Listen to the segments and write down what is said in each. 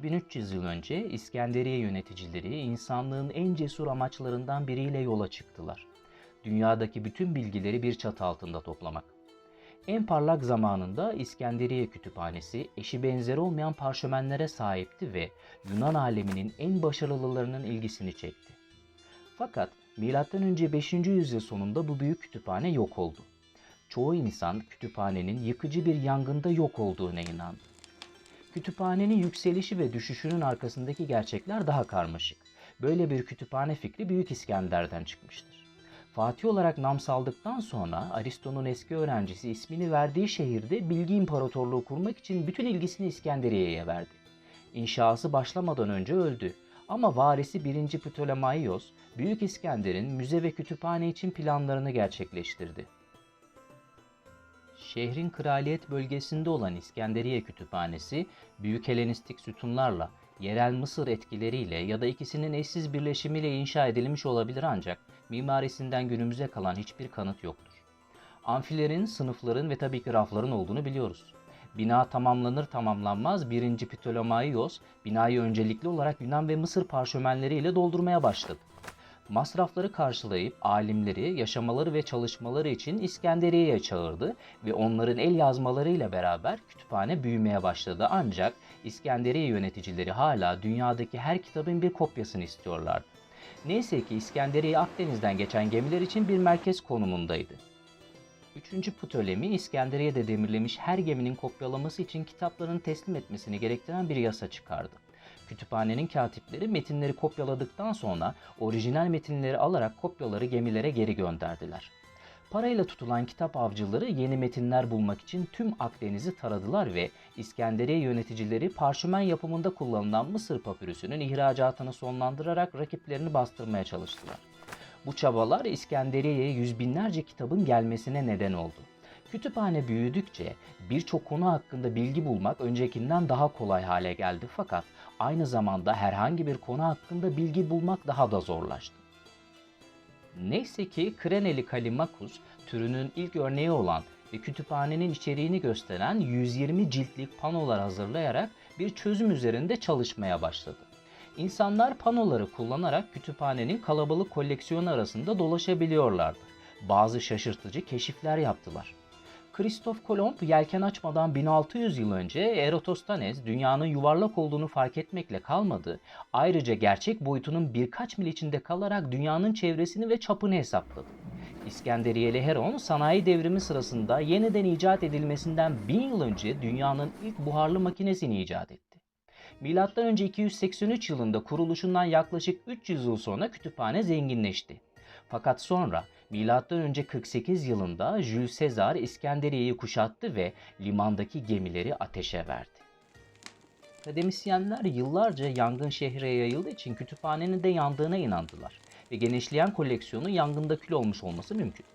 2300 yıl önce İskenderiye yöneticileri insanlığın en cesur amaçlarından biriyle yola çıktılar. Dünyadaki bütün bilgileri bir çatı altında toplamak. En parlak zamanında İskenderiye Kütüphanesi eşi benzeri olmayan parşömenlere sahipti ve Yunan aleminin en başarılılarının ilgisini çekti. Fakat M.Ö. 5. yüzyıl sonunda bu büyük kütüphane yok oldu. Çoğu insan kütüphanenin yıkıcı bir yangında yok olduğuna inandı. Kütüphanenin yükselişi ve düşüşünün arkasındaki gerçekler daha karmaşık. Böyle bir kütüphane fikri Büyük İskender'den çıkmıştır. Fatih olarak nam saldıktan sonra Aristo'nun eski öğrencisi ismini verdiği şehirde bilgi imparatorluğu kurmak için bütün ilgisini İskenderiye'ye verdi. İnşası başlamadan önce öldü ama varisi 1. Ptolemaios, Büyük İskender'in müze ve kütüphane için planlarını gerçekleştirdi. Şehrin kraliyet bölgesinde olan İskenderiye Kütüphanesi, büyük Helenistik sütunlarla, yerel Mısır etkileriyle ya da ikisinin eşsiz birleşimiyle inşa edilmiş olabilir ancak mimarisinden günümüze kalan hiçbir kanıt yoktur. Amfilerin, sınıfların ve tabii ki rafların olduğunu biliyoruz. Bina tamamlanır tamamlanmaz 1. Ptolemaios binayı öncelikli olarak Yunan ve Mısır parşömenleriyle doldurmaya başladı. Masrafları karşılayıp alimleri yaşamaları ve çalışmaları için İskenderiye'ye çağırdı ve onların el yazmalarıyla beraber kütüphane büyümeye başladı. Ancak İskenderiye yöneticileri hala dünyadaki her kitabın bir kopyasını istiyorlardı. Neyse ki İskenderiye Akdeniz'den geçen gemiler için bir merkez konumundaydı. 3. Ptolemy İskenderiye'de demirlemiş her geminin kopyalaması için kitaplarını teslim etmesini gerektiren bir yasa çıkardı. Kütüphanenin katipleri metinleri kopyaladıktan sonra orijinal metinleri alarak kopyaları gemilere geri gönderdiler. Parayla tutulan kitap avcıları yeni metinler bulmak için tüm Akdeniz'i taradılar ve İskenderiye yöneticileri parşömen yapımında kullanılan Mısır papürüsünün ihracatını sonlandırarak rakiplerini bastırmaya çalıştılar. Bu çabalar İskenderiye'ye yüz binlerce kitabın gelmesine neden oldu. Kütüphane büyüdükçe birçok konu hakkında bilgi bulmak öncekinden daha kolay hale geldi fakat aynı zamanda herhangi bir konu hakkında bilgi bulmak daha da zorlaştı. Neyse ki Kreneli Kalimakus türünün ilk örneği olan ve kütüphanenin içeriğini gösteren 120 ciltlik panolar hazırlayarak bir çözüm üzerinde çalışmaya başladı. İnsanlar panoları kullanarak kütüphanenin kalabalık koleksiyonu arasında dolaşabiliyorlardı. Bazı şaşırtıcı keşifler yaptılar. Kristof Kolomb yelken açmadan 1600 yıl önce Eratosthenes dünyanın yuvarlak olduğunu fark etmekle kalmadı. Ayrıca gerçek boyutunun birkaç mil içinde kalarak dünyanın çevresini ve çapını hesapladı. İskenderiyeli Heron sanayi devrimi sırasında yeniden icat edilmesinden 1000 yıl önce dünyanın ilk buharlı makinesini icat etti. Milattan önce 283 yılında kuruluşundan yaklaşık 300 yıl sonra kütüphane zenginleşti. Fakat sonra M.Ö. 48 yılında Jules Caesar İskenderiye'yi kuşattı ve limandaki gemileri ateşe verdi. Akademisyenler yıllarca yangın şehre yayıldığı için kütüphanenin de yandığına inandılar ve genişleyen koleksiyonu yangında kül olmuş olması mümkün.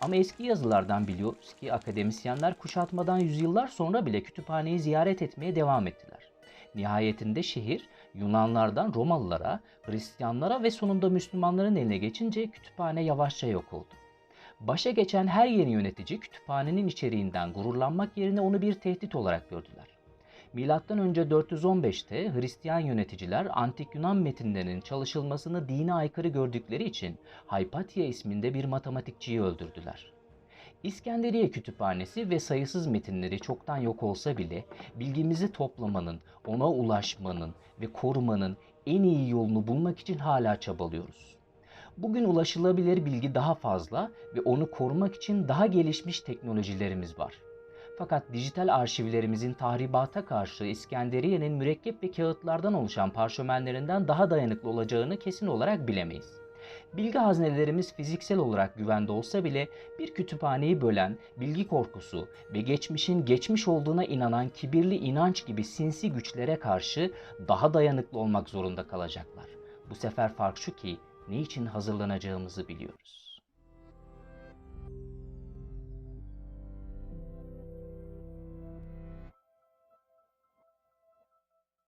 Ama eski yazılardan biliyoruz ki akademisyenler kuşatmadan yüzyıllar sonra bile kütüphaneyi ziyaret etmeye devam ettiler. Nihayetinde şehir Yunanlardan Romalılara, Hristiyanlara ve sonunda Müslümanların eline geçince kütüphane yavaşça yok oldu. Başa geçen her yeni yönetici kütüphanenin içeriğinden gururlanmak yerine onu bir tehdit olarak gördüler. Milattan önce 415'te Hristiyan yöneticiler antik Yunan metinlerinin çalışılmasını dine aykırı gördükleri için Hypatia isminde bir matematikçiyi öldürdüler. İskenderiye Kütüphanesi ve sayısız metinleri çoktan yok olsa bile bilgimizi toplamanın, ona ulaşmanın ve korumanın en iyi yolunu bulmak için hala çabalıyoruz. Bugün ulaşılabilir bilgi daha fazla ve onu korumak için daha gelişmiş teknolojilerimiz var. Fakat dijital arşivlerimizin tahribata karşı İskenderiye'nin mürekkep ve kağıtlardan oluşan parşömenlerinden daha dayanıklı olacağını kesin olarak bilemeyiz. Bilgi haznelerimiz fiziksel olarak güvende olsa bile bir kütüphaneyi bölen bilgi korkusu ve geçmişin geçmiş olduğuna inanan kibirli inanç gibi sinsi güçlere karşı daha dayanıklı olmak zorunda kalacaklar. Bu sefer fark şu ki ne için hazırlanacağımızı biliyoruz.